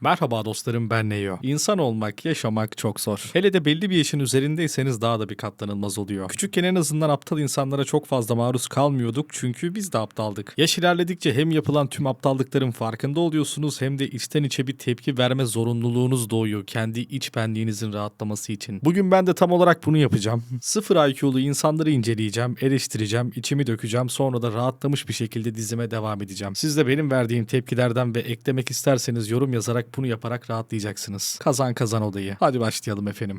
Merhaba dostlarım ben Neo. İnsan olmak, yaşamak çok zor. Hele de belli bir yaşın üzerindeyseniz daha da bir katlanılmaz oluyor. Küçükken en azından aptal insanlara çok fazla maruz kalmıyorduk çünkü biz de aptaldık. Yaş ilerledikçe hem yapılan tüm aptallıkların farkında oluyorsunuz hem de içten içe bir tepki verme zorunluluğunuz doğuyor kendi iç benliğinizin rahatlaması için. Bugün ben de tam olarak bunu yapacağım. Sıfır IQ'lu insanları inceleyeceğim, eleştireceğim, içimi dökeceğim sonra da rahatlamış bir şekilde dizime devam edeceğim. Siz de benim verdiğim tepkilerden ve eklemek isterseniz yorum yazarak bunu yaparak rahatlayacaksınız. Kazan kazan odayı. Hadi başlayalım efendim.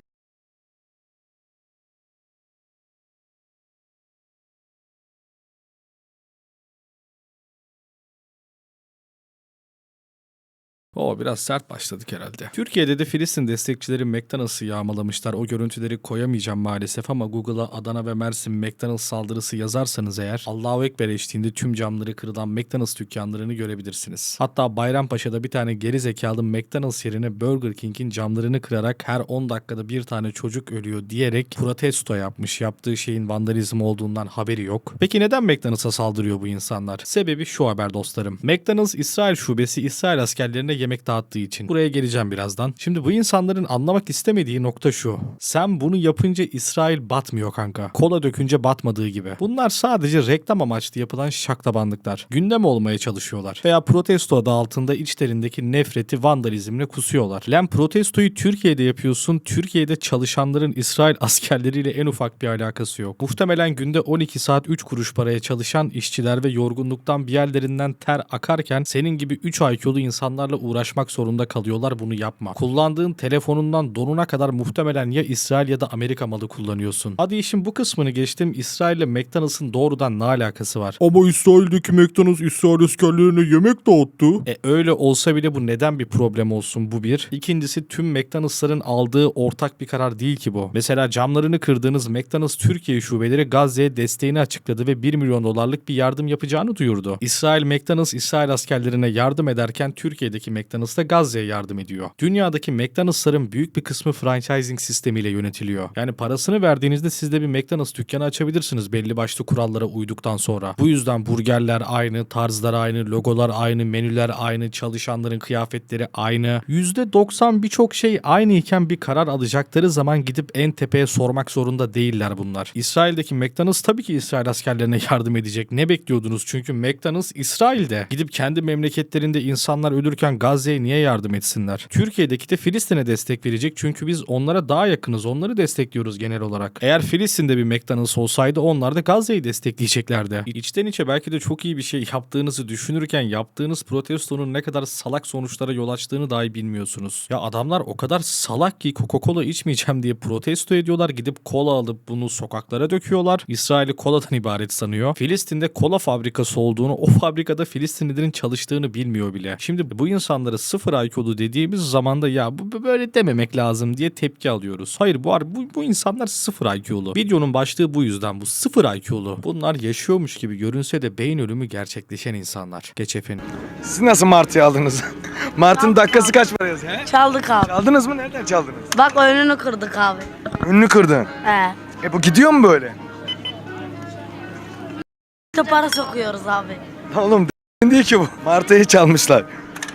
O biraz sert başladık herhalde. Türkiye'de de Filistin destekçileri McDonald's'ı yağmalamışlar. O görüntüleri koyamayacağım maalesef ama Google'a Adana ve Mersin McDonald's saldırısı yazarsanız eğer Allahu Ekber eşliğinde tüm camları kırılan McDonald's dükkanlarını görebilirsiniz. Hatta Bayrampaşa'da bir tane geri zekalı McDonald's yerine Burger King'in camlarını kırarak her 10 dakikada bir tane çocuk ölüyor diyerek protesto yapmış. Yaptığı şeyin vandalizm olduğundan haberi yok. Peki neden McDonald's'a saldırıyor bu insanlar? Sebebi şu haber dostlarım. McDonald's İsrail şubesi İsrail askerlerine yemek dağıttığı için. Buraya geleceğim birazdan. Şimdi bu insanların anlamak istemediği nokta şu. Sen bunu yapınca İsrail batmıyor kanka. Kola dökünce batmadığı gibi. Bunlar sadece reklam amaçlı yapılan şaklabanlıklar. Gündem olmaya çalışıyorlar. Veya protesto adı altında içlerindeki nefreti vandalizmle kusuyorlar. Lan protestoyu Türkiye'de yapıyorsun. Türkiye'de çalışanların İsrail askerleriyle en ufak bir alakası yok. Muhtemelen günde 12 saat 3 kuruş paraya çalışan işçiler ve yorgunluktan bir yerlerinden ter akarken senin gibi 3 IQ'lu insanlarla uğraşmak zorunda kalıyorlar bunu yapma. Kullandığın telefonundan donuna kadar muhtemelen ya İsrail ya da Amerika malı kullanıyorsun. Hadi işin bu kısmını geçtim. İsrail ile McDonald's'ın doğrudan ne alakası var? Ama İsrail'deki McDonald's İsrail askerlerine yemek dağıttı. E öyle olsa bile bu neden bir problem olsun bu bir. İkincisi tüm McDonald's'ların aldığı ortak bir karar değil ki bu. Mesela camlarını kırdığınız McDonald's Türkiye şubeleri Gazze'ye desteğini açıkladı ve 1 milyon dolarlık bir yardım yapacağını duyurdu. İsrail McDonald's İsrail askerlerine yardım ederken Türkiye'deki McDonald's da Gazze'ye yardım ediyor. Dünyadaki McDonald's'ların büyük bir kısmı franchising sistemiyle yönetiliyor. Yani parasını verdiğinizde siz de bir McDonald's dükkanı açabilirsiniz belli başlı kurallara uyduktan sonra. Bu yüzden burgerler aynı, tarzlar aynı, logolar aynı, menüler aynı, çalışanların kıyafetleri aynı. %90 birçok şey aynı iken bir karar alacakları zaman gidip en tepeye sormak zorunda değiller bunlar. İsrail'deki McDonald's tabii ki İsrail askerlerine yardım edecek. Ne bekliyordunuz? Çünkü McDonald's İsrail'de. Gidip kendi memleketlerinde insanlar ölürken Gazze'ye niye yardım etsinler? Türkiye'deki de Filistin'e destek verecek çünkü biz onlara daha yakınız. Onları destekliyoruz genel olarak. Eğer Filistin'de bir McDonald's olsaydı onlar da Gazze'yi destekleyeceklerdi. İçten içe belki de çok iyi bir şey yaptığınızı düşünürken yaptığınız protestonun ne kadar salak sonuçlara yol açtığını dahi bilmiyorsunuz. Ya adamlar o kadar salak ki Coca-Cola içmeyeceğim diye protesto ediyorlar. Gidip kola alıp bunu sokaklara döküyorlar. İsrail'i koladan ibaret sanıyor. Filistin'de kola fabrikası olduğunu, o fabrikada Filistinlilerin çalıştığını bilmiyor bile. Şimdi bu insanları sıfır IQ'lu dediğimiz zaman da ya bu böyle dememek lazım diye tepki alıyoruz. Hayır bu, bu, bu insanlar sıfır IQ'lu. Videonun başlığı bu yüzden bu sıfır IQ'lu. Bunlar yaşıyormuş gibi görünse de beyin ölümü gerçekleşen insanlar. Geç efendim. Siz nasıl Martı'yı aldınız? Martı'nın dakikası kaç para yazıyor? He? Çaldık abi. Çaldınız mı? Nereden çaldınız? Bak önünü kırdık abi. Önünü kırdın. He. E bu gidiyor mu böyle? Para sokuyoruz abi. Oğlum değil ki bu. Martı'yı çalmışlar.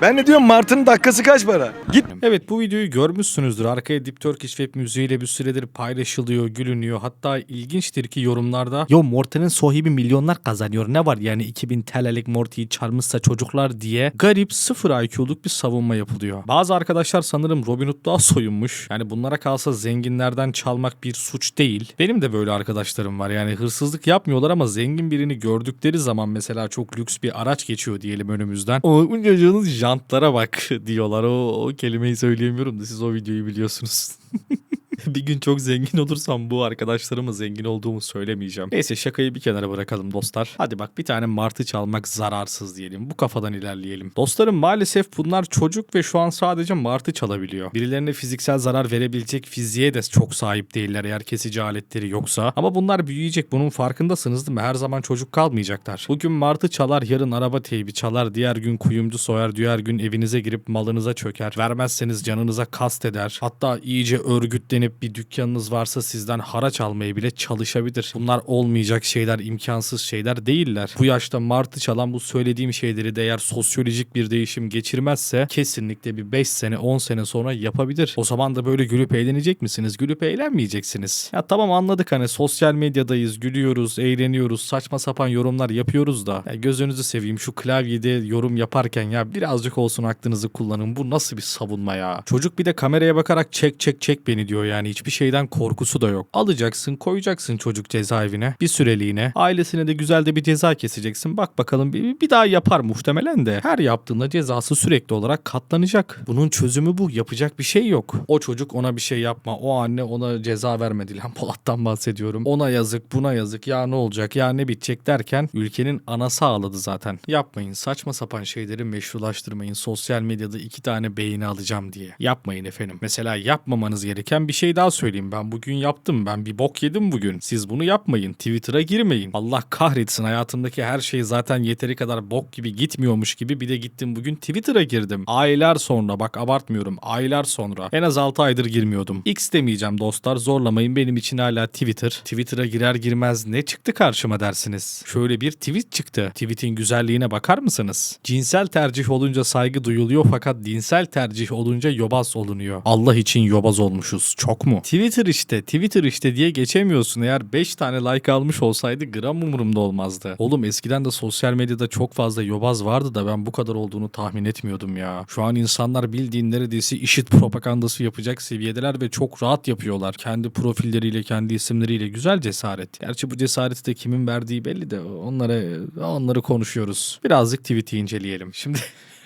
Ben ne diyorum Martı'nın dakikası kaç para? Git. Evet bu videoyu görmüşsünüzdür. Arkaya Deep Turkish Web müziğiyle bir süredir paylaşılıyor, gülünüyor. Hatta ilginçtir ki yorumlarda Yo Morty'nin sahibi milyonlar kazanıyor. Ne var yani 2000 TL'lik Morty'yi çalmışsa çocuklar diye garip sıfır IQ'luk bir savunma yapılıyor. Bazı arkadaşlar sanırım Robin Hood'luğa soyunmuş. Yani bunlara kalsa zenginlerden çalmak bir suç değil. Benim de böyle arkadaşlarım var. Yani hırsızlık yapmıyorlar ama zengin birini gördükleri zaman mesela çok lüks bir araç geçiyor diyelim önümüzden. O çocuğunuz jantlara bak diyorlar. O, o kelimeyi söyleyemiyorum da siz o videoyu biliyorsunuz. bir gün çok zengin olursam bu arkadaşlarıma zengin olduğumu söylemeyeceğim. Neyse şakayı bir kenara bırakalım dostlar. Hadi bak bir tane martı çalmak zararsız diyelim. Bu kafadan ilerleyelim. Dostlarım maalesef bunlar çocuk ve şu an sadece martı çalabiliyor. Birilerine fiziksel zarar verebilecek fiziğe de çok sahip değiller eğer kesici aletleri yoksa. Ama bunlar büyüyecek bunun farkındasınız değil mi? Her zaman çocuk kalmayacaklar. Bugün martı çalar, yarın araba teybi çalar, diğer gün kuyumcu soyar, diğer gün evinize girip malınıza çöker. Vermezseniz canınıza kast eder. Hatta iyice örgütlenip bir dükkanınız varsa sizden haraç almaya bile çalışabilir. Bunlar olmayacak şeyler, imkansız şeyler değiller. Bu yaşta martı çalan bu söylediğim şeyleri de eğer sosyolojik bir değişim geçirmezse kesinlikle bir 5 sene 10 sene sonra yapabilir. O zaman da böyle gülüp eğlenecek misiniz? Gülüp eğlenmeyeceksiniz. Ya tamam anladık hani sosyal medyadayız, gülüyoruz, eğleniyoruz, saçma sapan yorumlar yapıyoruz da. Ya gözünüzü seveyim şu klavyede yorum yaparken ya birazcık olsun aklınızı kullanın. Bu nasıl bir savunma ya? Çocuk bir de kameraya bakarak çek çek çek beni diyor yani. Hiçbir şeyden korkusu da yok. Alacaksın, koyacaksın çocuk cezaevine bir süreliğine. Ailesine de güzel de bir ceza keseceksin. Bak bakalım bir, bir daha yapar muhtemelen de. Her yaptığında cezası sürekli olarak katlanacak. Bunun çözümü bu. Yapacak bir şey yok. O çocuk ona bir şey yapma. O anne ona ceza vermedi. Lan Polat'tan bahsediyorum. Ona yazık, buna yazık. Ya ne olacak, ya ne bitecek derken ülkenin anası ağladı zaten. Yapmayın. Saçma sapan şeyleri meşrulaştırmayın. Sosyal medyada iki tane beğeni alacağım diye. Yapmayın efendim. Mesela yapmamanız gereken bir şey daha söyleyeyim. Ben bugün yaptım. Ben bir bok yedim bugün. Siz bunu yapmayın. Twitter'a girmeyin. Allah kahretsin hayatımdaki her şey zaten yeteri kadar bok gibi gitmiyormuş gibi bir de gittim bugün Twitter'a girdim. Aylar sonra bak abartmıyorum. Aylar sonra. En az 6 aydır girmiyordum. X demeyeceğim dostlar. Zorlamayın. Benim için hala Twitter. Twitter'a girer girmez ne çıktı karşıma dersiniz? Şöyle bir tweet çıktı. Tweet'in güzelliğine bakar mısınız? Cinsel tercih olunca saygı duyuluyor fakat dinsel tercih olunca yobaz olunuyor. Allah için yobaz olmuşuz. Çok mu? Twitter işte, Twitter işte diye geçemiyorsun. Eğer 5 tane like almış olsaydı gram umurumda olmazdı. Oğlum eskiden de sosyal medyada çok fazla yobaz vardı da ben bu kadar olduğunu tahmin etmiyordum ya. Şu an insanlar bildiğin neredeyse işit propagandası yapacak seviyedeler ve çok rahat yapıyorlar. Kendi profilleriyle, kendi isimleriyle güzel cesaret. Gerçi bu cesareti de kimin verdiği belli de onları onları konuşuyoruz. Birazcık tweet'i inceleyelim. Şimdi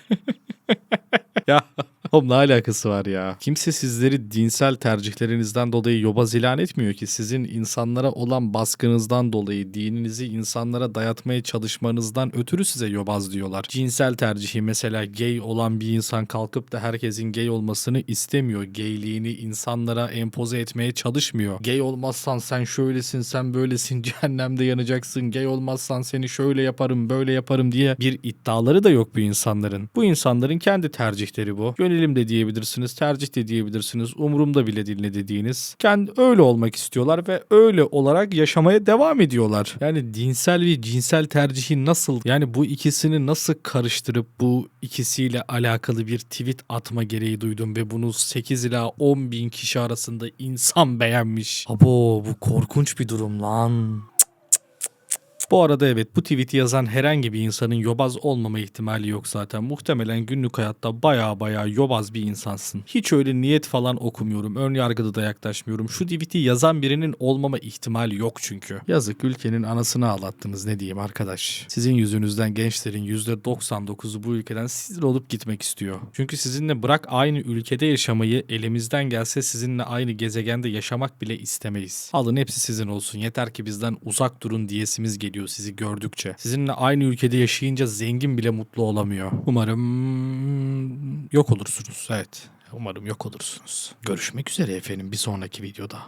ya oğlum ne alakası var ya? Kimse sizleri dinsel tercihlerinizden dolayı yobaz ilan etmiyor ki. Sizin insanlara olan baskınızdan dolayı dininizi insanlara dayatmaya çalışmanızdan ötürü size yobaz diyorlar. Cinsel tercihi mesela gay olan bir insan kalkıp da herkesin gay olmasını istemiyor. Gayliğini insanlara empoze etmeye çalışmıyor. Gay olmazsan sen şöylesin, sen böylesin, cehennemde yanacaksın. Gay olmazsan seni şöyle yaparım, böyle yaparım diye bir iddiaları da yok bu insanların. Bu insanların kendi tercihleri bu. Yönelim de diyebilirsiniz, tercih de diyebilirsiniz. Umurumda bile değil ne dediğiniz. Kendi öyle olmak istiyorlar ve öyle olarak yaşamaya devam ediyorlar. Yani dinsel ve cinsel tercihi nasıl yani bu ikisini nasıl karıştırıp bu ikisiyle alakalı bir tweet atma gereği duydum ve bunu 8 ila 10 bin kişi arasında insan beğenmiş. Abo bu korkunç bir durum lan. Bu arada evet bu tweet'i yazan herhangi bir insanın yobaz olmama ihtimali yok zaten. Muhtemelen günlük hayatta baya baya yobaz bir insansın. Hiç öyle niyet falan okumuyorum. Ön yargıda da yaklaşmıyorum. Şu tweet'i yazan birinin olmama ihtimali yok çünkü. Yazık ülkenin anasını ağlattınız ne diyeyim arkadaş. Sizin yüzünüzden gençlerin %99'u bu ülkeden sizin olup gitmek istiyor. Çünkü sizinle bırak aynı ülkede yaşamayı elimizden gelse sizinle aynı gezegende yaşamak bile istemeyiz. Alın hepsi sizin olsun. Yeter ki bizden uzak durun diyesimiz geliyor sizi gördükçe. Sizinle aynı ülkede yaşayınca zengin bile mutlu olamıyor. Umarım yok olursunuz. Evet. Umarım yok olursunuz. Görüşmek üzere efendim bir sonraki videoda.